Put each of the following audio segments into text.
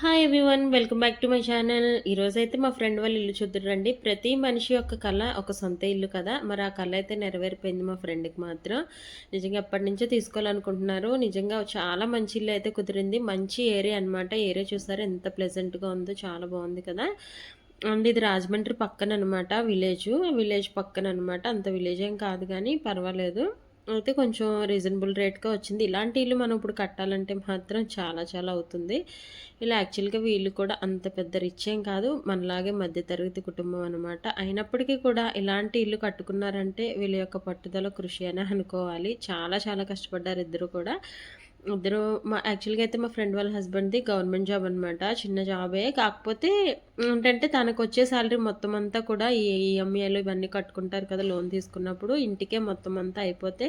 Hi everyone welcome back to my channel ఈరోజు అయితే మా ఫ్రెండ్ వాళ్ళు ఇల్లు చూద్దురండి ప్రతి మనిషి యొక్క కళ ఒక సొంత ఇల్లు కదా. మరి ఆ కళ అయితే నెరవేరిపోయింది మా ఫ్రెండ్కి మాత్రం. నిజంగా ఎప్పటి నుంచో తీసుకోవాలనుకుంటున్నారు. నిజంగా చాలా మంచి ఇల్లు అయితే కుదిరింది. మంచి ఏరియా అనమాట ఏరియా చూసారు? ఎంత ప్లెజెంట్గా ఉందో చాలా బాగుంది కదా. అండ్ ఇది రాజమండ్రి పక్కన అనమాట విలేజ్ విలేజ్ పక్కన అనమాట అంత విలేజ్ ఏం కాదు కానీ పర్వాలేదు. అయితే కొంచెం రీజనబుల్ రేట్గా వచ్చింది. ఇలాంటి ఇల్లు మనం ఇప్పుడు కట్టాలంటే మాత్రం చాలా చాలా అవుతుంది. ఇలా యాక్చువల్గా వీళ్ళు కూడా అంత పెద్ద రిచ్ ఏం కాదు. మనలాగే మధ్యతరగతి కుటుంబం అనమాట అయినప్పటికీ కూడా ఇలాంటి ఇల్లు కట్టుకున్నారంటే వీళ్ళ యొక్క పట్టుదల కృషి అని అనుకోవాలి. చాలా చాలా కష్టపడ్డారు ఇద్దరు కూడా. ఇద్దరు మా యాక్చువల్గా అయితే మా ఫ్రెండ్ వాళ్ళ హస్బెండ్ది గవర్నమెంట్ జాబ్ అనమాట చిన్న జాబే కాకపోతే ఏంటంటే తనకు వచ్చే శాలరీ మొత్తం అంతా కూడా ఈ ఈఎంఐలు ఇవన్నీ కట్టుకుంటారు కదా లోన్ తీసుకున్నప్పుడు. ఇంటికే మొత్తం అంతా అయిపోతే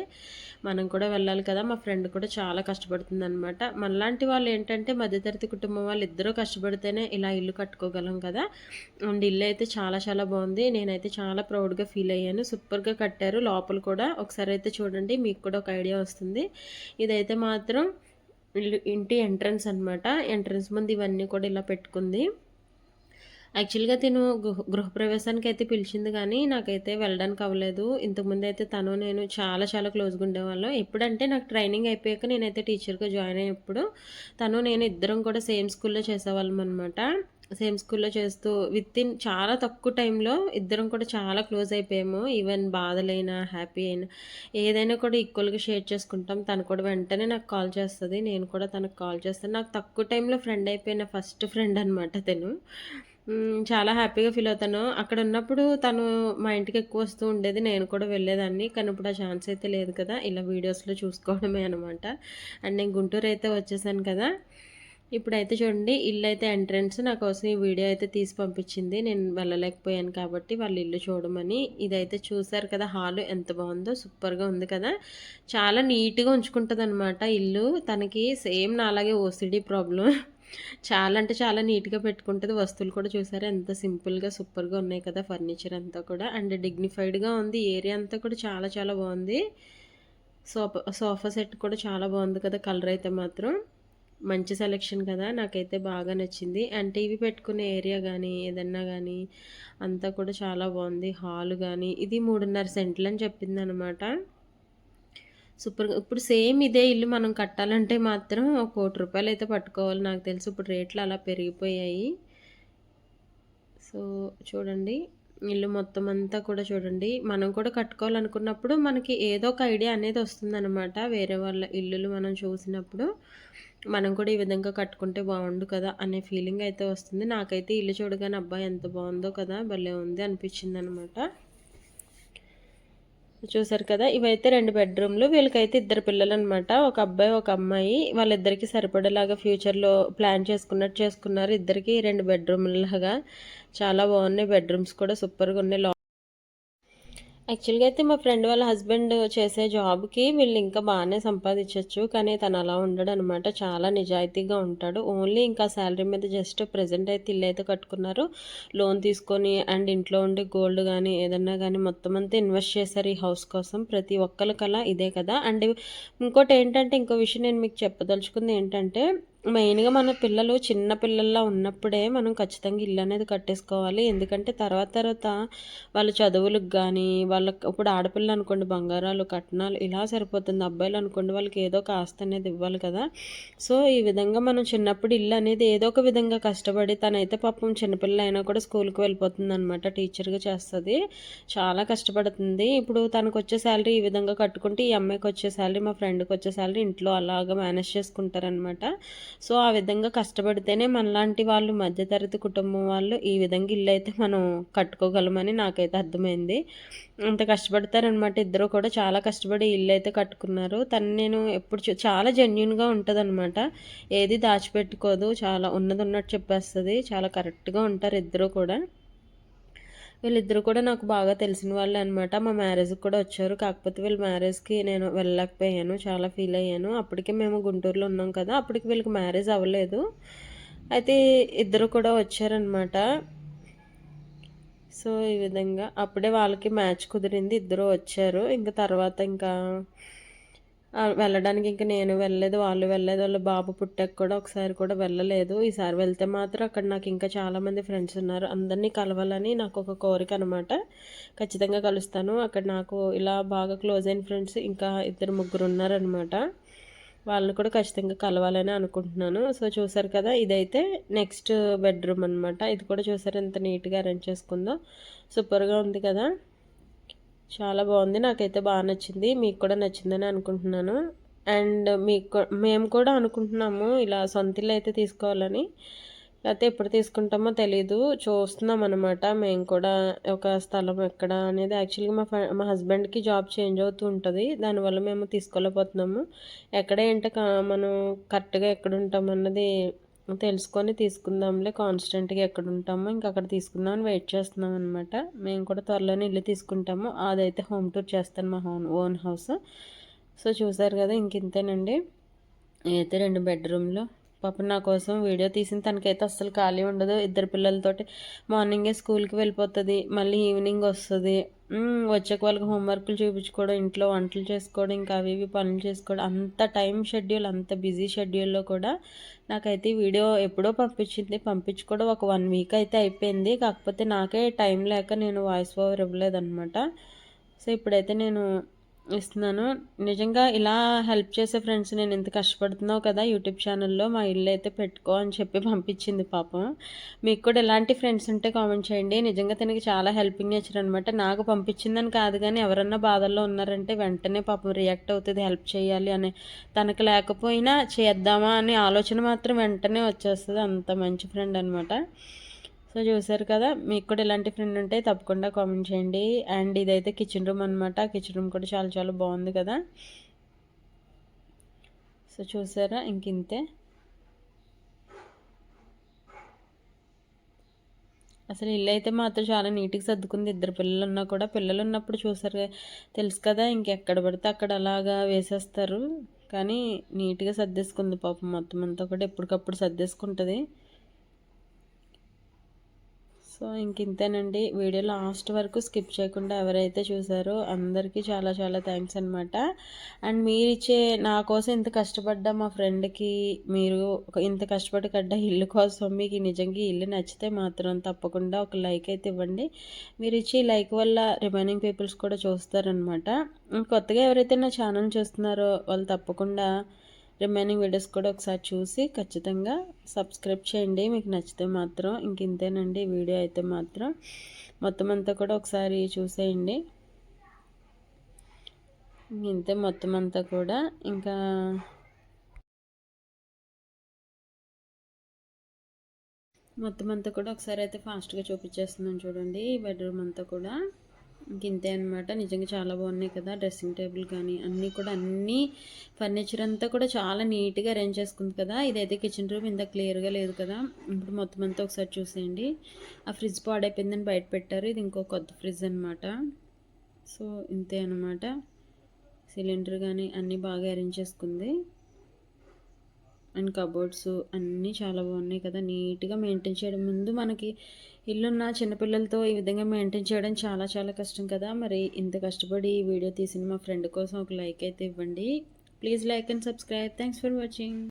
మనం కూడా వెళ్ళాలి కదా. మా ఫ్రెండ్ కూడా చాలా కష్టపడుతుంది అనమాట మనలాంటి వాళ్ళు ఏంటంటే మధ్యతరగతి కుటుంబం వాళ్ళు ఇద్దరూ కష్టపడితేనే ఇలా ఇల్లు కట్టుకోగలం కదా. అండ్ ఇల్లు అయితే చాలా చాలా బాగుంది. నేనైతే చాలా ప్రౌడ్గా ఫీల్ అయ్యాను. సూపర్గా కట్టారు. లోపల కూడా ఒకసారి అయితే చూడండి మీకు కూడా ఒక ఐడియా వస్తుంది. ఇదైతే మాత్రం ఇంటి ఎంట్రన్స్ అనమాట ఎంట్రన్స్ ముందు ఇవన్నీ కూడా ఇలా పెట్టుకుంది. యాక్చువల్గా తిను గృహప్రవేశానికి అయితే పిలిచింది కానీ నాకైతే వెళ్ళడానికి అవ్వలేదు. ఇంతకుముందు అయితే తను నేను చాలా చాలా క్లోజ్గా ఉండేవాళ్ళం. ఎప్పుడంటే నాకు ట్రైనింగ్ అయిపోయాక నేనైతే టీచర్గా జాయిన్ అయ్యేప్పుడు తను నేను ఇద్దరం కూడా సేమ్ స్కూల్లో చేసేవాళ్ళం అనమాట సేమ్ స్కూల్లో చేస్తూ విత్ ఇన్ చాలా తక్కువ టైంలో ఇద్దరం కూడా చాలా క్లోజ్ అయిపోయాము. ఈవెన్ బాధలైనా హ్యాపీ అయినా ఏదైనా కూడా ఈక్వల్గా షేర్ చేసుకుంటాం. తను కూడా వెంటనే నాకు కాల్ చేస్తుంది. నేను కూడా తనకు కాల్ చేస్తాను నాకు తక్కువ టైంలో ఫ్రెండ్ అయిపోయిన ఫస్ట్ ఫ్రెండ్ అనమాట తను. చాలా హ్యాపీగా ఫీల్ అవుతాను. అక్కడ ఉన్నప్పుడు తను మా ఇంటికి ఎక్కువ వస్తూ ఉండేది. నేను కూడా వెళ్ళేదాన్ని. కానీ ఇప్పుడు ఆ ఛాన్స్ అయితే లేదు కదా. ఇలా వీడియోస్లో చూసుకోవడమే అనమాట అండ్ నేను గుంటూరు అయితే వచ్చేసాను కదా. ఇప్పుడైతే చూడండి ఇల్లు అయితే ఎంట్రన్స్ నా కోసం ఈ వీడియో అయితే తీసి పంపించింది. నేను వెళ్ళలేకపోయాను కాబట్టి వాళ్ళ ఇల్లు చూడమని. ఇదైతే చూసారు కదా హాలు ఎంత బాగుందో సూపర్గా ఉంది కదా. చాలా నీట్గా ఉంచుకుంటుంది అనమాట ఇల్లు. తనకి సేమ్ నా అలాగే ఓసిడీ ప్రాబ్లం చాలా అంటే చాలా నీట్గా పెట్టుకుంటుంది. వస్తువులు కూడా చూసారు ఎంత సింపుల్గా సూపర్గా ఉన్నాయి కదా ఫర్నిచర్ అంతా కూడా. అండ్ డిగ్నిఫైడ్గా ఉంది. ఏరియా అంతా కూడా చాలా చాలా బాగుంది. సోఫా సోఫా సెట్ కూడా చాలా బాగుంది కదా కలర్ అయితే మాత్రం. మంచి సెలెక్షన్ కదా నాకైతే బాగా నచ్చింది. అండ్ టీవీ పెట్టుకునే ఏరియా కానీ ఏదన్నా కానీ అంతా కూడా చాలా బాగుంది. హాల్ కానీ ఇది మూడున్నర సెంట్లు అని చెప్పింది అనమాట సూపర్గా ఇప్పుడు సేమ్ ఇదే ఇల్లు మనం కట్టాలంటే మాత్రం ఒక కోటి రూపాయలు అయితే పట్టుకోవాలి. నాకు తెలుసు ఇప్పుడు రేట్లు అలా పెరిగిపోయాయి. సో చూడండి ఇల్లు మొత్తం అంతా కూడా చూడండి. మనం కూడా కట్టుకోవాలనుకున్నప్పుడు మనకి ఏదో ఒక ఐడియా అనేది వస్తుందన్నమాట. వేరే వాళ్ళ ఇల్లులు మనం చూసినప్పుడు. మనం కూడా ఈ విధంగా కట్టుకుంటే బాగుండు కదా అనే ఫీలింగ్ అయితే వస్తుంది. నాకైతే ఇల్లు చూడగానే అబ్బాయి ఎంత బాగుందో కదా భలే ఉంది అనిపించింది అనమాట చూసారు కదా ఇవైతే రెండు బెడ్రూమ్లు వీళ్ళకైతే ఇద్దరు పిల్లలు అనమాట ఒక అబ్బాయి ఒక అమ్మాయి. వాళ్ళిద్దరికి సరిపడేలాగా ఫ్యూచర్లో ప్లాన్ చేసుకున్నట్టు చేసుకున్నారు. ఇద్దరికి రెండు బెడ్రూమ్లాగా చాలా బాగున్నాయి బెడ్రూమ్స్ కూడా. సూపర్గా ఉన్నాయి. యాక్చువల్గా అయితే మా ఫ్రెండ్ వాళ్ళ హస్బెండ్ చేసే జాబ్కి వీళ్ళు ఇంకా బాగానే సంపాదించవచ్చు కానీ తను అలా ఉండడు అనమాట చాలా నిజాయితీగా ఉంటాడు. ఓన్లీ ఇంకా శాలరీ మీద జస్ట్ ప్రజెంట్ అయితే ఇల్లు అయితే కట్టుకున్నారు. లోన్ తీసుకొని అండ్ ఇంట్లో ఉండే గోల్డ్ కానీ ఏదన్నా కానీ మొత్తం అంతా ఇన్వెస్ట్ చేశారు ఈ హౌస్ కోసం. ప్రతి ఒక్కరికలా ఇదే కదా. అండ్ ఇంకోటి ఏంటంటే ఇంకో విషయం నేను మీకు చెప్పదలుచుకుంది ఏంటంటే మెయిన్గా మన పిల్లలు చిన్న పిల్లల్లో ఉన్నప్పుడే మనం ఖచ్చితంగా ఇల్లు అనేది కట్టేసుకోవాలి. ఎందుకంటే తర్వాత తర్వాత వాళ్ళ చదువులకు కానీ వాళ్ళకి ఇప్పుడు ఆడపిల్ల అనుకోండి బంగారాలు కట్నాలు ఇలా సరిపోతుంది. అబ్బాయిలు అనుకోండి వాళ్ళకి ఏదో ఒక ఆస్తి అనేది ఇవ్వాలి కదా. సో ఈ విధంగా మనం చిన్నప్పుడు ఇల్లు అనేది ఏదో ఒక విధంగా కష్టపడి తనైతే పాపం చిన్నపిల్ల అయినా కూడా స్కూల్కి వెళ్ళిపోతుంది అనమాట టీచర్గా చేస్తుంది. చాలా కష్టపడుతుంది. ఇప్పుడు తనకు వచ్చే శాలరీ ఈ విధంగా కట్టుకుంటే ఈ అమ్మాయికి వచ్చే శాలరీ మా ఫ్రెండ్కి వచ్చే శాలరీ ఇంట్లో అలాగా మేనేజ్ చేసుకుంటారనమాట సో ఆ విధంగా కష్టపడితేనే మనలాంటి వాళ్ళు మధ్యతరగతి కుటుంబం వాళ్ళు ఈ విధంగా ఇల్లు అయితే మనం కట్టుకోగలమని నాకైతే అర్థమైంది. అంత కష్టపడతారనమాట ఇద్దరు కూడా. చాలా కష్టపడి ఇల్లు అయితే కట్టుకున్నారు. తను నేను ఎప్పుడు చాలా జెన్యున్గా ఉంటుందన్నమాట ఏది దాచిపెట్టుకోదు. చాలా ఉన్నది ఉన్నట్టు చెప్పేస్తుంది. చాలా కరెక్ట్గా ఉంటారు ఇద్దరు కూడా. వీళ్ళిద్దరు కూడా నాకు బాగా తెలిసిన వాళ్ళే అనమాట మా మ్యారేజ్కి కూడా వచ్చారు. కాకపోతే వీళ్ళ మ్యారేజ్కి నేను వెళ్ళలేకపోయాను. చాలా ఫీల్ అయ్యాను. అప్పటికే మేము గుంటూరులో ఉన్నాం కదా అప్పటికి వీళ్ళకి మ్యారేజ్ అవ్వలేదు. అయితే ఇద్దరు కూడా వచ్చారనమాట సో ఈ విధంగా అప్పుడే వాళ్ళకి మ్యాచ్ కుదిరింది. ఇద్దరు వచ్చారు. ఇంకా తర్వాత ఇంకా వెళ్ళడానికి ఇంకా నేను వెళ్ళలేదు వాళ్ళు వెళ్ళలేదు వాళ్ళ బాబు పుట్టాక కూడా ఒకసారి కూడా వెళ్ళలేదు. ఈసారి వెళ్తే మాత్రం అక్కడ నాకు ఇంకా చాలామంది ఫ్రెండ్స్ ఉన్నారు. అందరినీ కలవాలని నాకు ఒక కోరిక అనమాట ఖచ్చితంగా కలుస్తాను. అక్కడ నాకు ఇలా బాగా క్లోజ్ అయిన ఫ్రెండ్స్ ఇంకా ఇద్దరు ముగ్గురు ఉన్నారనమాట వాళ్ళని కూడా ఖచ్చితంగా కలవాలని అనుకుంటున్నాను. సో చూసారు కదా ఇదైతే నెక్స్ట్ బెడ్రూమ్ అనమాట ఇది కూడా చూసారు ఎంత నీట్గా అరేంజ్ చేసుకుందో. సూపర్గా ఉంది కదా. చాలా బాగుంది. నాకైతే బాగా నచ్చింది. మీకు కూడా నచ్చిందని అనుకుంటున్నాను. అండ్ మీకు మేము కూడా అనుకుంటున్నాము ఇలా సొంత ఇల్లు అయితే తీసుకోవాలని. లేకపోతే ఎప్పుడు తీసుకుంటామో తెలీదు. చూస్తున్నాం అనమాట మేము కూడా ఒక స్థలం ఎక్కడ అనేది. యాక్చువల్గా మా మా హస్బెండ్కి జాబ్ చేంజ్ అవుతూ ఉంటుంది. దానివల్ల మేము తీసుకోలేకపోతున్నాము. ఎక్కడ ఏంటో మనం కరెక్ట్గా ఎక్కడ ఉంటాం అన్నది తెలుసుకొని తీసుకుందాంలే కాన్స్టెంట్గా ఎక్కడ ఉంటామో ఇంక అక్కడ తీసుకుందామని వెయిట్ చేస్తున్నాం అనమాట మేము కూడా త్వరలోనే ఇల్లు తీసుకుంటాము. అదైతే హోమ్ టూర్ చేస్తాను మా హోన్ ఓన్ హౌస్ సో చూసారు కదా ఇంక ఇంతేనండి. అయితే రెండు బెడ్రూమ్లో పాపం నా కోసం వీడియో తీసిన తనకైతే అస్సలు ఖాళీ ఉండదు. ఇద్దరు పిల్లలతోటి మార్నింగే స్కూల్కి వెళ్ళిపోతుంది మళ్ళీ ఈవినింగ్ వస్తుంది. వచ్చాక వాళ్ళకి హోంవర్క్లు చూపించుకోవడం ఇంట్లో వంటలు చేసుకోవడం ఇంకా అవి ఇవి పనులు చేసుకోవడం అంత టైం షెడ్యూల్ అంత బిజీ షెడ్యూల్లో కూడా నాకైతే వీడియో ఎప్పుడో పంపించింది. పంపించుకోవడం ఒక వన్ వీక్ అయితే అయిపోయింది. కాకపోతే నాకే టైం లేక నేను వాయిస్ ఓవర్ ఇవ్వలేదన్నమాట. సో ఇప్పుడైతే నేను ఇస్తున్నాను. నిజంగా ఇలా హెల్ప్ చేసే ఫ్రెండ్స్ నేను ఇంత కష్టపడుతున్నావు కదా యూట్యూబ్ ఛానల్లో మా ఇల్లు అయితే పెట్టుకో అని చెప్పి పంపించింది పాపం. మీకు కూడా ఎలాంటి ఫ్రెండ్స్ ఉంటే కామెంట్ చేయండి. నిజంగా తనకి చాలా హెల్పింగ్ నేచర్ అనమాట నాకు పంపించిందని కాదు కానీ ఎవరన్నా బాధల్లో ఉన్నారంటే వెంటనే పాపం రియాక్ట్ అవుతుంది. హెల్ప్ చేయాలి అని. తనకు లేకపోయినా చేద్దామా అనే ఆలోచన మాత్రం వెంటనే వచ్చేస్తుంది. అంత మంచి ఫ్రెండ్ అనమాట సో చూసారు కదా మీకు కూడా ఇలాంటి ఫ్రెండ్ ఉంటే తప్పకుండా కామెంట్ చేయండి. అండ్ ఇదైతే కిచెన్ రూమ్ అనమాట కిచెన్ రూమ్ కూడా చాలా చాలా బాగుంది కదా. సో చూసారా ఇంక ఇంతే. అసలు ఇల్లు అయితే మాత్రం చాలా నీట్గా సర్దుకుంది. ఇద్దరు పిల్లలు ఉన్నా కూడా పిల్లలు ఉన్నప్పుడు చూసారు తెలుసు కదా ఇంకెక్కడ పడితే అక్కడ అలాగా వేసేస్తారు. కానీ నీట్గా సర్దేసుకుంది పాపం మొత్తం అంతా కూడా ఎప్పటికప్పుడు సర్దేసుకుంటుంది. సో ఇంక ఇంతేనండి. వీడియో లాస్ట్ వరకు స్కిప్ చేయకుండా ఎవరైతే చూసారో అందరికీ చాలా చాలా థ్యాంక్స్ అనమాట అండ్ మీరు ఇచ్చే నా కోసం ఇంత కష్టపడ్డ మా ఫ్రెండ్కి మీరు ఇంత కష్టపడి కడ్డ ఇల్లు కోసం మీకు నిజంగా ఇల్లు నచ్చితే మాత్రం తప్పకుండా ఒక లైక్ అయితే ఇవ్వండి. మీరు ఇచ్చే లైక్ వల్ల రిమైనింగ్ పీపుల్స్ కూడా చూస్తారనమాట కొత్తగా ఎవరైతే నా ఛానల్ చూస్తున్నారో వాళ్ళు తప్పకుండా రిమైనింగ్ వీడియోస్ కూడా ఒకసారి చూసి ఖచ్చితంగా సబ్స్క్రైబ్ చేయండి. మీకు నచ్చితే మాత్రం ఇంక ఇంతేనండి వీడియో అయితే మాత్రం. మొత్తం అంతా కూడా ఒకసారి చూసేయండి. ఇంతే మొత్తం అంతా కూడా. ఇంకా మొత్తం అంతా కూడా ఒకసారి అయితే ఫాస్ట్గా చూపించేస్తున్నాను చూడండి. బెడ్రూమ్ అంతా కూడా. ఇంతే అనమాట నిజంగా చాలా బాగున్నాయి కదా. డ్రెస్సింగ్ టేబుల్ కానీ అన్నీ కూడా అన్నీ ఫర్నిచర్ అంతా కూడా చాలా నీట్గా అరేంజ్ చేసుకుంది కదా. ఇదైతే కిచెన్ రూమ్ ఇంత క్లియర్గా లేదు కదా. ఇప్పుడు మొత్తం అంతా ఒకసారి చూసేయండి. ఆ ఫ్రిడ్జ్ పాడైపోయిందని బయట పెట్టారు. ఇది ఇంకో కొత్త ఫ్రిడ్జ్ అనమాట సో ఇంతే అనమాట సిలిండర్ కానీ అన్నీ బాగా అరేంజ్ చేసుకుంది. అండ్ కబోర్డ్స్ అన్నీ చాలా బాగున్నాయి కదా. నీట్గా మెయింటైన్ చేయడం ముందు మనకి ఇల్లున్న చిన్నపిల్లలతో ఈ విధంగా మెయింటైన్ చేయడం చాలా చాలా కష్టం కదా. మరి ఇంత కష్టపడి ఈ వీడియో తీసిన మా ఫ్రెండ్ కోసం ఒక లైక్ అయితే ఇవ్వండి. Please like and subscribe. Thanks for watching.